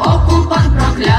окупант прокляв.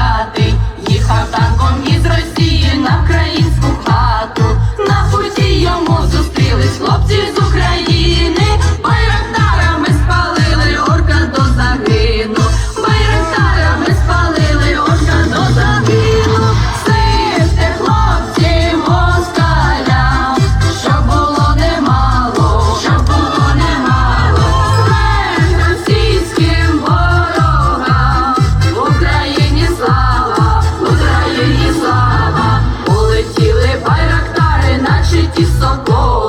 de São Paulo.